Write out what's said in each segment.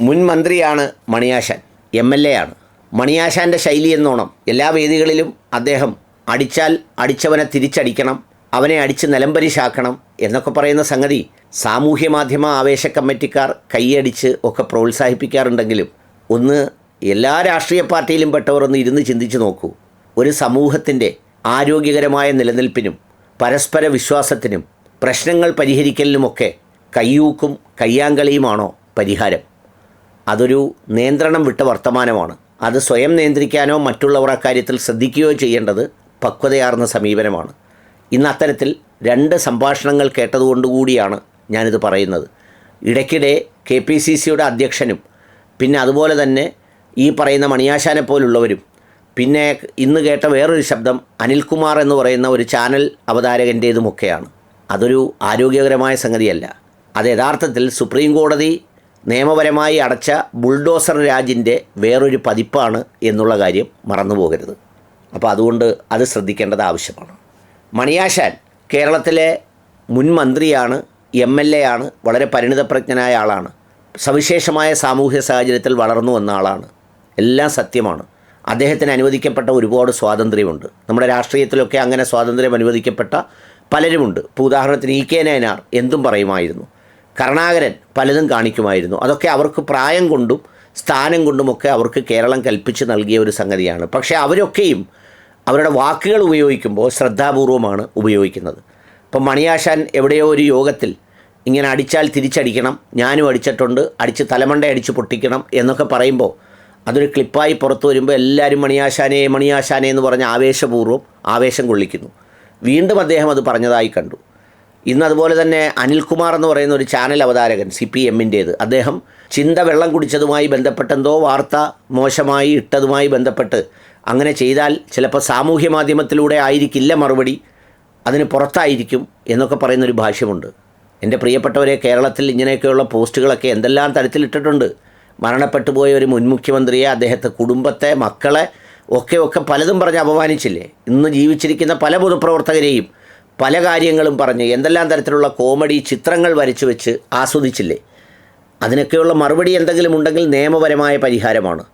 മുൻ മന്ത്രിയാണ് Mani Asan M L A ആണ്. മണിയാശാന്റെ ശൈലി എന്നോണം എല്ലാ വേദികളിലും അദ്ദേഹം അടിച്ചാൽ അടിച്ചവനെ തിരിച്ചടിക്കണം അവനെ അടിച്ച് നിലംപരിശാക്കണം എന്നൊക്കെ പറയുന്ന സംഗതി സാമൂഹ്യ മാധ്യമ ആവേശ കമ്മിറ്റിക്കാർ കൈയടിച്ച് ഒക്കെ പ്രോത്സാഹിപ്പിക്കാറുണ്ടെങ്കിലും ഒന്ന് എല്ലാ രാഷ്ട്രീയ പാർട്ടിയിലും പെട്ടവർ ഒന്ന് ഇരുന്ന് ചിന്തിച്ച് നോക്കൂ. ഒരു സമൂഹത്തിന്റെ ആരോഗ്യകരമായ നിലനിൽപ്പിനും പരസ്പര വിശ്വാസത്തിനും പ്രശ്നങ്ങൾ പരിഹരിക്കലിനുമൊക്കെ കയ്യൂക്കും കയ്യാങ്കളിയുമാണോ പരിഹാരം? അതൊരു നിയന്ത്രണം വിട്ട വർത്തമാനമാണ്. അത് സ്വയം നിയന്ത്രിക്കാനോ മറ്റുള്ളവർ അക്കാര്യത്തിൽ ശ്രദ്ധിക്കുകയോ ചെയ്യേണ്ടത് പക്വതയാർന്ന സമീപനമാണ്. ഇന്ന് അത്തരത്തിൽ രണ്ട് സംഭാഷണങ്ങൾ കേട്ടതുകൊണ്ടുകൂടിയാണ് ഞാനിത് പറയുന്നത്. ഇടയ്ക്കിടെ കെ പി സി സിയുടെ അധ്യക്ഷനും പിന്നെ അതുപോലെ തന്നെ ഈ പറയുന്ന മണിയാശാനെ പോലുള്ളവരും പിന്നെ ഇന്ന് കേട്ട വേറൊരു ശബ്ദം അനിൽകുമാർ എന്ന് പറയുന്ന ഒരു ചാനൽ അവതാരകന്റേതുമൊക്കെയാണ്. അതൊരു ആരോഗ്യകരമായ സംഗതിയല്ല. അത് യഥാർത്ഥത്തിൽ സുപ്രീം കോടതി നിയമപരമായി അടച്ച ബുൾഡോസർ രാജിന്റെ വേറൊരു പതിപ്പാണ് എന്നുള്ള കാര്യം മറന്നു പോകരുത് അപ്പോൾ അതുകൊണ്ട് അത് ശ്രദ്ധിക്കേണ്ടത് ആവശ്യമാണ്. മണിയാശാൻ കേരളത്തിലെ മുൻ മന്ത്രിയാണ് എം എൽ എ ആണ് വളരെ പരിണിതപ്രജ്ഞനായ ആളാണ് സവിശേഷമായ സാമൂഹ്യ സാഹചര്യത്തിൽ വളർന്നു വന്ന ആളാണ്. എല്ലാം സത്യമാണ്. അദ്ദേഹത്തിന് അനുവദിക്കപ്പെട്ട ഒരുപാട് സ്വാതന്ത്ര്യമുണ്ട്. നമ്മുടെ രാഷ്ട്രീയത്തിലൊക്കെ അങ്ങനെ സ്വാതന്ത്ര്യം അനുവദിക്കപ്പെട്ട പലരുമുണ്ട്. ഇപ്പോൾ ഉദാഹരണത്തിന് ഇ കെ നയനാർ എന്തും പറയുമായിരുന്നു. കരുണാകരൻ പലതും കാണിക്കുമായിരുന്നു. അതൊക്കെ അവർക്ക് പ്രായം കൊണ്ടും സ്ഥാനം കൊണ്ടുമൊക്കെ അവർക്ക് കേരളം കൽപ്പിച്ച് നൽകിയ ഒരു സംഗതിയാണ്. പക്ഷേ അവരൊക്കെയും അവരുടെ വാക്കുകൾ ഉപയോഗിക്കുമ്പോൾ ശ്രദ്ധാപൂർവമാണ് ഉപയോഗിക്കുന്നത്. ഇപ്പം മണിയാശാൻ എവിടെയോ ഒരു യോഗത്തിൽ ഇങ്ങനെ അടിച്ചാൽ തിരിച്ചടിക്കണം ഞാനും അടിച്ചിട്ടുണ്ട് അടിച്ച് തലമണ്ട അടിച്ച് പൊട്ടിക്കണം എന്നൊക്കെ പറയുമ്പോൾ അതൊരു ക്ലിപ്പായി പുറത്തു വരുമ്പോൾ എല്ലാവരും മണിയാശാനെ മണിയാശാനെ എന്ന് പറഞ്ഞ് ആവേശപൂർവം ആവേശം കൊള്ളിക്കുന്നു. വീണ്ടും അദ്ദേഹം അത് പറഞ്ഞതായി കണ്ടു. ഇന്ന് അതുപോലെ തന്നെ അനിൽകുമാർ എന്ന് പറയുന്ന ഒരു ചാനൽ അവതാരകൻ സി പി എമ്മിന്റേത്. അദ്ദേഹം ചിന്ത വെള്ളം കുടിച്ചതുമായി ബന്ധപ്പെട്ടെന്തോ വാർത്ത മോശമായി ഇട്ടതുമായി ബന്ധപ്പെട്ട് അങ്ങനെ ചെയ്താൽ ചിലപ്പോൾ സാമൂഹ്യ മാധ്യമത്തിലൂടെ ആയിരിക്കില്ല മറുപടി അതിന് പുറത്തായിരിക്കും എന്നൊക്കെ പറയുന്നൊരു ഭാഷ്യമുണ്ട്. എന്റെ പ്രിയപ്പെട്ടവരെ കേരളത്തിൽ ഇങ്ങനെയൊക്കെയുള്ള പോസ്റ്റുകളൊക്കെ എന്തെല്ലാം തരത്തിലിട്ടിട്ടുണ്ട്? മരണപ്പെട്ടു പോയ ഒരു മുൻ മുഖ്യമന്ത്രിയെ അദ്ദേഹത്തെ കുടുംബത്തെ മക്കളെ ഒക്കെ ഒക്കെ പലതും പറഞ്ഞ് അപമാനിച്ചില്ലേ? ഇന്ന് ജീവിച്ചിരിക്കുന്ന പല പൊതുപ്രവർത്തകരെയും പല കാര്യങ്ങളും പറഞ്ഞ് എന്തെല്ലാം തരത്തിലുള്ള കോമഡി ചിത്രങ്ങൾ വരച്ചു വെച്ച് ആസ്വദിച്ചില്ലേ? അതിനൊക്കെയുള്ള മറുപടി എന്തെങ്കിലും ഉണ്ടെങ്കിൽ നിയമപരമായ പരിഹാരമാണ്.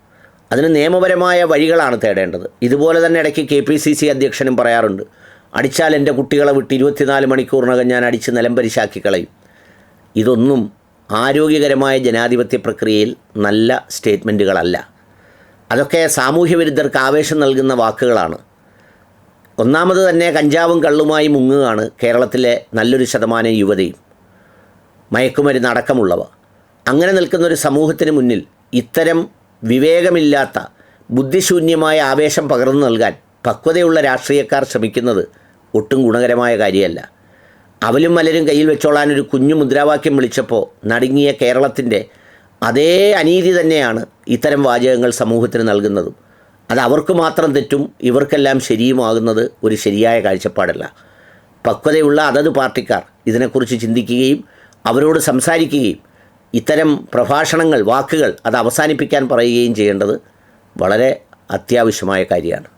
അതിന് നിയമപരമായ വഴികളാണ് തേടേണ്ടത്. ഇതുപോലെ തന്നെ ഇടയ്ക്ക് കെ പി സി സി അധ്യക്ഷനും പറയാറുണ്ട് അടിച്ചാൽ എന്റെ കുട്ടികളെ വിട്ട് ഇരുപത്തിനാല് മണിക്കൂറിനകം ഞാൻ അടിച്ച് നിലംപരിശാക്കി കളയും. ഇതൊന്നും ആരോഗ്യകരമായ ജനാധിപത്യ പ്രക്രിയയിൽ നല്ല സ്റ്റേറ്റ്മെന്റുകളല്ല. അതൊക്കെ സാമൂഹ്യ വിരുദ്ധർക്ക് ആവേശം നൽകുന്ന വാക്കുകളാണ്. ഒന്നാമത് തന്നെ കഞ്ചാവും കള്ളുമായി മുങ്ങുകയാണ് കേരളത്തിലെ നല്ലൊരു ശതമാനം യുവതയും മയക്കുമരുന്ന് അടക്കമുള്ളവ. അങ്ങനെ നിൽക്കുന്ന ഒരു സമൂഹത്തിന് മുന്നിൽ ഇത്തരം വിവേകമില്ലാത്ത ബുദ്ധിശൂന്യമായ ആവേശം പകർന്നു നൽകാൻ പക്വതയുള്ള രാഷ്ട്രീയക്കാർ ശ്രമിക്കുന്നത് ഒട്ടും ഗുണകരമായ കാര്യമല്ല. അവലും മലരും കയ്യിൽ വെച്ചോളാൻ ഒരു കുഞ്ഞു മുദ്രാവാക്യം വിളിച്ചപ്പോൾ നടുങ്ങിയ കേരളത്തിന്റെ അതേ അനീതി തന്നെയാണ് ഇത്തരം വാചകങ്ങൾ സമൂഹത്തിന് നൽകുന്നതും. അത് അവർക്ക് മാത്രം തെറ്റും ഇവർക്കെല്ലാം ശരിയുമാകുന്നത് ഒരു ശരിയായ കാഴ്ചപ്പാടല്ല. പക്വതയുള്ള അതത് പാർട്ടിക്കാർ ഇതിനെക്കുറിച്ച് ചിന്തിക്കുകയും അവരോട് സംസാരിക്കുകയും ഇത്തരം പ്രഭാഷണങ്ങൾ വാക്കുകൾ അത് അവസാനിപ്പിക്കാൻ പറയുകയും ചെയ്യേണ്ടത് വളരെ അത്യാവശ്യമായ കാര്യമാണ്.